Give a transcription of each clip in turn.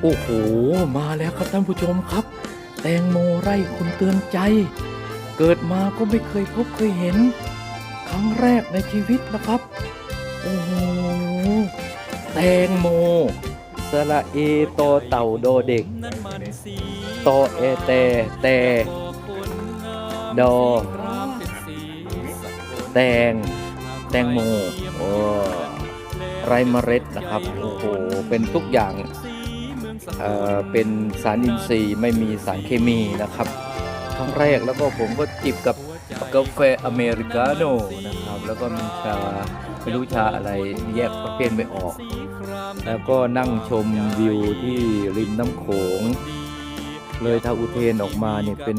โอ้โห มาแล้วครับท่านผู้ชมครับ แตงโมไร่คุณเตือนใจ เกิดมาก็ไม่เคยพบเคยเห็น ครั้งแรกในชีวิตนะครับ โอ้โห แตงโม สระเอโตเต่าโดเด็กโตเอเตเตโดแตง แตงโมโอ้ไรเมล็ดนะครับ โอ้โห เป็นทุกอย่าง เป็นสารอินทรีย์ไม่มีสารเคมีนะครับครั้งแรกแล้วก็ผมก็จิบกับกาแฟอเมริกาโน่นะครับ แล้วก็มีชาไม่รู้ชาอะไรแยกประเภทไม่ออก แล้วก็นั่งชมวิวที่ริมน้ำโขง เลยทาอุเทนออกมาเนี่ยเป็น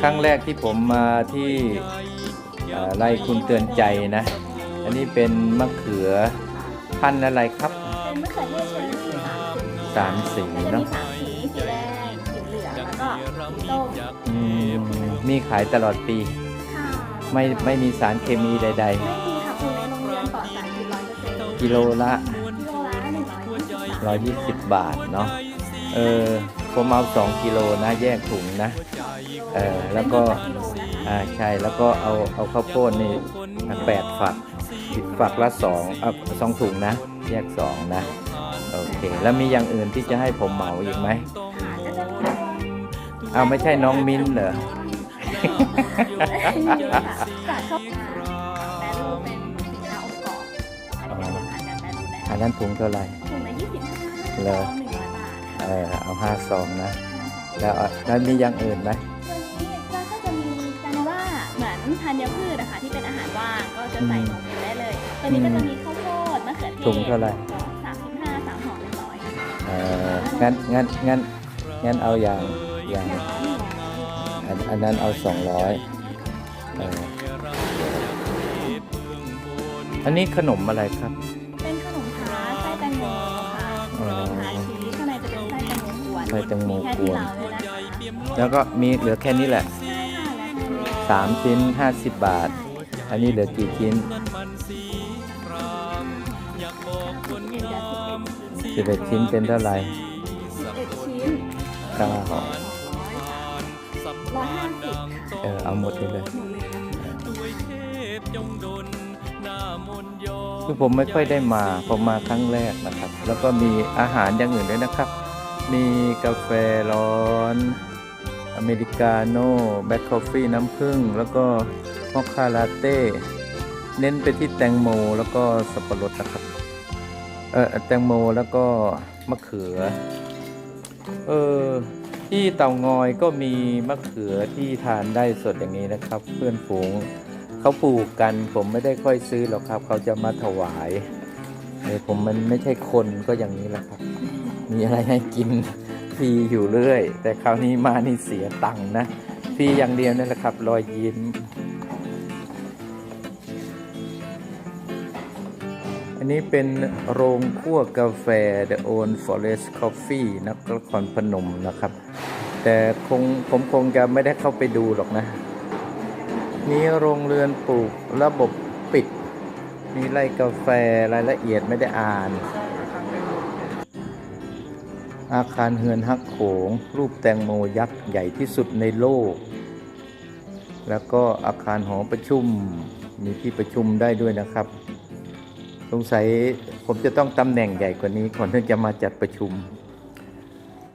ครั้งแรกที่ผมมาที่ไร่คุณเตือนใจนะ อันนี้เป็นมะเขือพันธุ์อะไรครับ เป็นมะเขือเทศ สามสีมันจะมีเนาะสามสีสีแดงสีเหลืองแล้วก็สีส้มอืมมีขายตลอดปีค่ะไม่ไม่มีสารเคมีใด ไม่มีค่ะปลูกในโรงเรือนปลอดสารพิษร้อยเปอร์เซ็นต์ๆ กิโลละ กิโลละหนึ่งร้อยยี่สิบบาท120 บาทเนาะ เออ ผมเอา 2 กิโลนะ แยกถุงนะ เออ แล้วก็กิโลนะคะอ่า ใช่ แล้วก็เอา เอาข้าวโพดนี่แปดฝัก ฝักละสองเอาสองถุงนะ แยกสองนะโอเค แล้วมีอย่างอื่นที่จะให้ผมเหมาอีกไหมค่ะก็จะมีเอาไม่ใช่น้องมิ้นเหรออยู่ค่ะจากข้าวแปรรูปเป็นสินค้าองค์ประกอบอันนี้เป็นผ่านการแปรรูปแล้วอันนั้นถุงเท่าไหร่ถุงละยี่สิบห้าเหรอซองหนึ่งร้อยบาทเออเอาห้าซองนะ แล้วเอาแล้วมีอย่างอื่นไหมตัวนี้ก็ก็จะมีกาโนล่าเหมือนธัญพืชนะคะที่เป็นอาหารว่างก็จะใส่ลงไปได้เลย ตัวนี้ก็จะมีข้าวโพดมะเขือเทศถุงเท่าไหร่ งั้นงั้นงั้นงั้นเอาอย่างอย่างอันอันนั้นเอาสองร้อยอันนี้ขนมอะไรครับ เป็นขนมทาร์ตไส้แตงโมค่ะอ๋อทาร์ตชีสข้างในจะเป็นไส้แตงโมกวนไส้แตงโมมีแค่กที่วนเราเลยนะคะแล้วก็มีเหลือแค่นี้แหละใช่ค่ะแล้วก็มีสามชิ้นห้าสิบบาท อันนี้เหลือกี่ชิ้นเอ็นจะ สิบเอ็ดชิ้นเป็นเท่าไหร่สิบเอ็ดชิ้นเก้าสองร้อยร้อยห้าสิบเออเอาหมดเลยเลยคะคือผมไม่ค่อยได้มา ผมมาครั้งแรกนะครับ แล้วก็มีอาหารอย่างอื่นด้วยนะครับ มีกาแฟร้อน อเมริกาโน่แบล็คคอฟฟี่น้ำผึ้งแล้วก็มอคคาลาเต้ เน้นไปที่แตงโมแล้วก็สับปะรดนะครับ เออแตงโมแล้วก็มะเขือ เออที่เต่างอยก็มีมะเขือที่ทานได้สดอย่างนี้นะครับ เพื่อนฝูงเขาปลูกกันผมไม่ได้ค่อยซื้อหรอกครับ เขาจะมาถวายเออผมมันไม่ใช่คนก็อย่างนี้แหละครับ มีอะไรให้กินฟรีอยู่เรื่อย แต่คราวนี้มานี่เสียตังค์นะฟรีอย่างเดียวนั่แหละครับ รอยยิ้ม อันนี้เป็นโรงคั่วกาแฟ The Own Forest Coffee นครพนมนะครับ แต่คงผมคงจะไม่ได้เข้าไปดูหรอกนะ นี่โรงเรือนปลูกระบบปิด มีไร่กาแฟรายละเอียดไม่ได้อ่าน อาคารเฮือนฮักโขง รูปแตงโมยักษ์ใหญ่ที่สุดในโลก แล้วก็อาคารหอประชุมมีที่ประชุมได้ด้วยนะครับ สงสัยผมจะต้องตำแหน่งใหญ่กว่านี้ก่อนที่จะมาจัดประชุม